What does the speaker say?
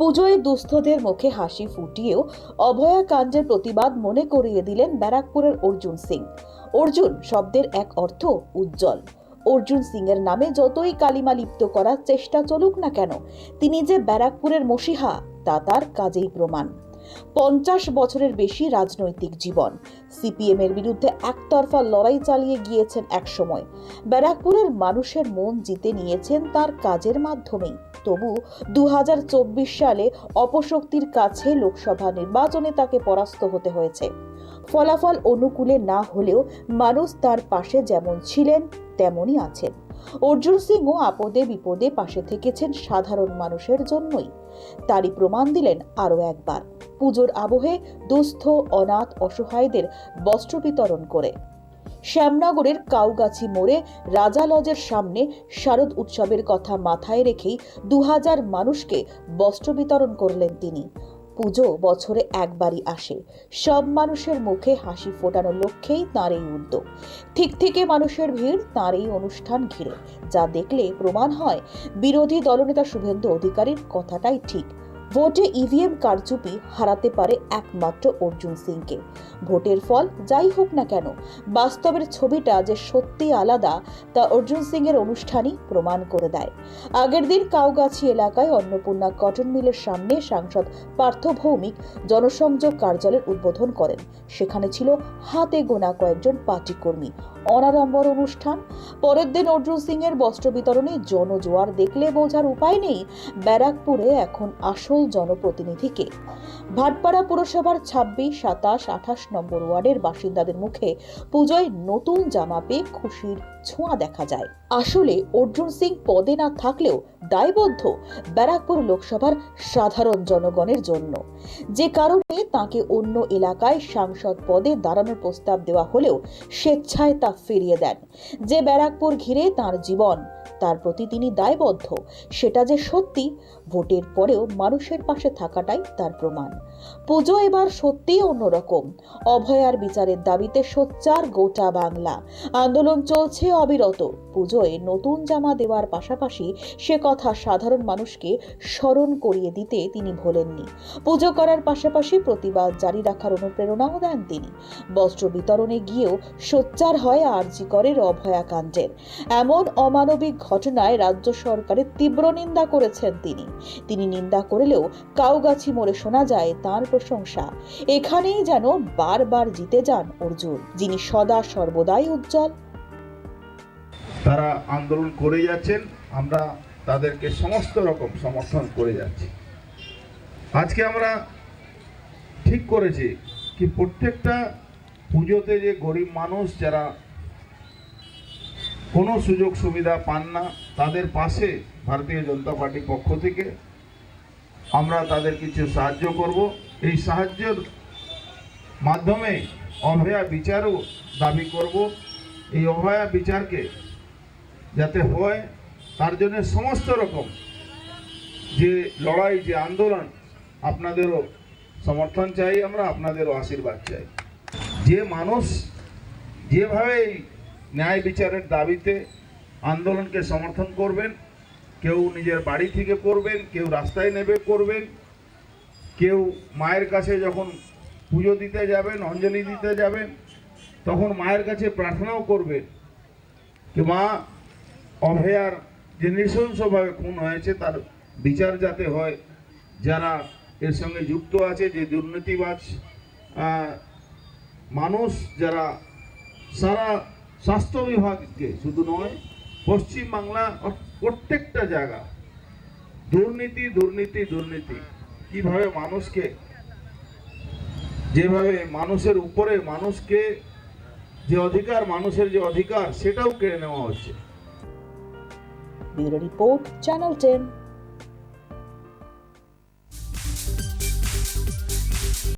পুজোয় দুস্থদের মুখে হাসি ফুটিয়েও অভয়া অভয়াকাণ্ডের প্রতিবাদ মনে করিয়ে দিলেন ব্যারাকপুরের অর্জুন সিং। অর্জুন শব্দের এক অর্থ উজ্জ্বল। অর্জুন সিং এর নামে যতই কালিমা লিপ্ত করার চেষ্টা চলুক না কেন, তিনি যে ব্যারাকপুরের মসিহা তা তার কাজেই প্রমাণ। পঞ্চাশ বছরের বেশি রাজনৈতিক জীবন। সিপিএম এর বিরুদ্ধে একতরফা লড়াই চালিয়ে গিয়েছেন একসময় ব্যারাকপুরের মানুষের মন জিতে নিয়েছেন তার কাজের মাধ্যমেই। তবু দু সালে অপশক্তির কাছে লোকসভা নির্বাচনে তাকে পরাস্ত হতে হয়েছে। ফলাফল অনুকূলে না হলেও মানুষ তার পাশে যেমন ছিলেন, তেমনই আছেন। অর্জুন সিংও আপদে বিপদে পাশে থেকেছেন সাধারণ মানুষের জন্যই। তারই প্রমাণ দিলেন আরও একবার। পুজোর আবহে দুস্থ, অনাথ, অসহায়দের বস্ত্র বিতরণ করে। শ্যামনগরের কাউগাছি মোড়ে রাজা লজের সামনে শারদ উৎসবের কথা মাথায় রেখেই দু হাজার মানুষকে বস্ত্র বিতরণ করলেন তিনি। পুজো বছরে একবারই আসে। সব মানুষের মুখে হাসি ফোটানোর লক্ষ্যেই তাঁর এই উদ্যোগ। ঠিক থেকে মানুষের ভিড় তাঁর এই অনুষ্ঠান ঘিরে। যা দেখলে প্রমাণ হয়, বিরোধী দলনেতা শুভেন্দু অধিকারীর কথাটাই ঠিক। ভোটে ইভিএম কারচুপি হারাতে পারে একমাত্র অর্জুন সিংকে। ভোটের ফল যাই হোক না কেন, বাস্তবের ছবিটা যে সত্যি আলাদা, তা অর্জুন সিং এর অনুষ্ঠানই প্রমাণ করে দেয়। আগের দিন কাউগাছি এলাকায় অন্নপূর্ণা কটন মিলের সামনে সাংসদ পার্থ ভৌমিক জনসংযোগ কার্যালয়ের উদ্বোধন করেন। সেখানে ছিল হাতে গোনা কয়েকজন পার্টি কর্মী অনাড়ম্বর অনুষ্ঠান। পরের দিন অর্জুন সিং এর বস্ত্র বিতরণে জনজোয়ার দেখলে বোঝার উপায় নেই। ব্যারাকপুরে এখন আসল জনপ্রতিনিধিকে। ভাটপাড়া পুরসভার ছাব্বিশ, সাতাশ, আঠাশ নম্বর ওয়ার্ডের বাসিন্দাদের মুখে পুজোয় নতুন জামা পেয়ে খুশির ছোঁয়া দেখা যায়। আসলে অর্জুন সিং পদে না থাকলেও দায়বদ্ধ ব্যারাকপুর লোকসভার সাধারণ জনগণের জন্য। যে কারণে তাকে অন্য এলাকায় সাংসদ পদে দাঁড়ানোর প্রস্তাব দেওয়া হলেও স্বেচ্ছায় তা ফিরিয়ে দেন। যে ব্যারাকপুর ঘিরে তার জীবন তার প্রতি তিনি দায়বদ্ধ। সেটা যে সত্যি, ভোটের পরেও মানুষের পাশে থাকাটাই তার প্রমাণ। পুজো এবার সত্যিই অন্যরকম। অভয়ার বিচারের দাবিতে সোচ্চার গোটা বাংলা। আন্দোলন চলছে অবিরত। পুজোয় নতুন জামা দেওয়ার পাশাপাশি সে কথা সাধারণ মানুষকে স্মরণ করিয়ে দিতে তিনি ভোলেননি। পুজো করার পাশাপাশি প্রতিবাদ জারি রাখার অনুপ্রেরণাও দেন তিনি। বস্ত্র বিতরণে গিয়েও সোচ্চার হয় আরজি করের অভয়াকাণ্ডের এমন অমানবিক ঘটনায় রাজ্য সরকারের তীব্র নিন্দা করেছেন তিনি। তিনি নিন্দা করলেও কাউগাছি মোড়ে শোনা যায় তার প্রশংসা। এখানেই যেন বারবার জিতে যান অর্জুন, যিনি সদা সর্বদাই উজ্জ্বল। তারা আন্দোলন করে যাচ্ছেন, আমরা তাদেরকে সমস্ত রকম সমর্থন করে যাচ্ছি। আজকে আমরা ঠিক করেছি কি প্রত্যেকটা পুজোতে যে গরিব মানুষ যারা কোনো সুযোগ সুবিধা পান না। তাদের পাশে ভারতীয় জনতা পার্টির পক্ষ থেকে আমরা তাদের কিছু সাহায্য করব। এই সাহায্যের মাধ্যমে অভয়া বিচারও দাবি করব। এই অভয়া বিচারকে যাতে হয়, তার জন্য সমস্ত রকম যে লড়াই, যে আন্দোলন, আপনাদেরও সমর্থন চাই আমরা, আপনাদেরও আশীর্বাদ চাই। যে মানুষ যেভাবে ন্যায় বিচারের দাবিতে আন্দোলনকে সমর্থন করবেন। কেউ নিজের বাড়ি থেকে করবেন, কেউ রাস্তায় নেবে করবেন, কেউ মায়ের কাছে যখন পুজো দিতে যাবেন, অঞ্জলি দিতে যাবেন, তখন মায়ের কাছে প্রার্থনাও করবেন যে, মা, অভয়ার যে নৃশংসভাবে খুন হয়েছে, তার বিচার যাতে হয়। যারা এর সঙ্গে যুক্ত আছে, যে দুর্নীতিবাজ মানুষ, যারা সারা স্বাস্থ্য বিভাগকে শুধু নয় পশ্চিমবাংলা প্রত্যেকটা জায়গা, দুর্নীতি দুর্নীতি দুর্নীতি, কীভাবে মানুষকে, যেভাবে মানুষের উপরে মানুষকে, যে অধিকার, মানুষের যে অধিকার, সেটাও কেড়ে নেওয়া হচ্ছে। Report, channel ten.